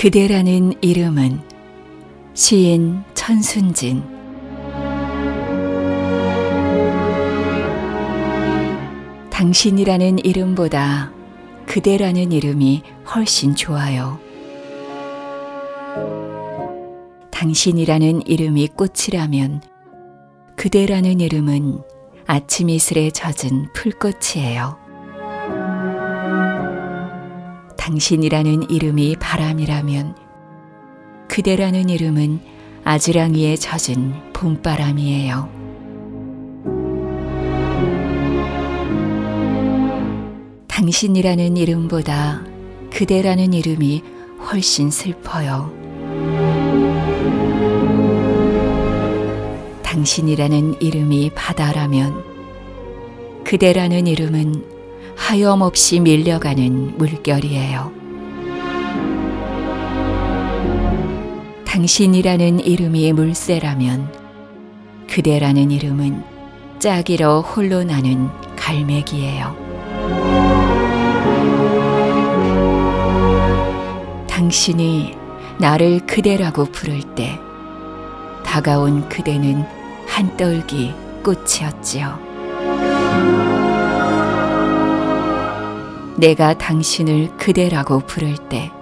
그대라는 이름은 시인 천순진 당신이라는 이름보다 그대라는 이름이 훨씬 좋아요. 당신이라는 이름이 꽃이라면 그대라는 이름은 아침 이슬에 젖은 풀꽃이에요. 당신이라는 이름이 바람이라면 그대라는 이름은 아지랑이에 젖은 봄바람이에요. 당신이라는 이름보다 그대라는 이름이 훨씬 슬퍼요. 당신이라는 이름이 바다라면 그대라는 이름은 하염없이 밀려가는 물결이에요. 당신이라는 이름이 물새라면 그대라는 이름은 짝이러 홀로 나는 갈매기예요. 당신이 나를 그대라고 부를 때 다가온 그대는 한떨기 꽃이었지요. 내가 당신을 그대라고 부를 때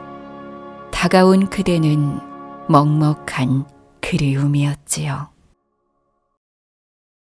다가온 그대는 먹먹한 그리움이었지요.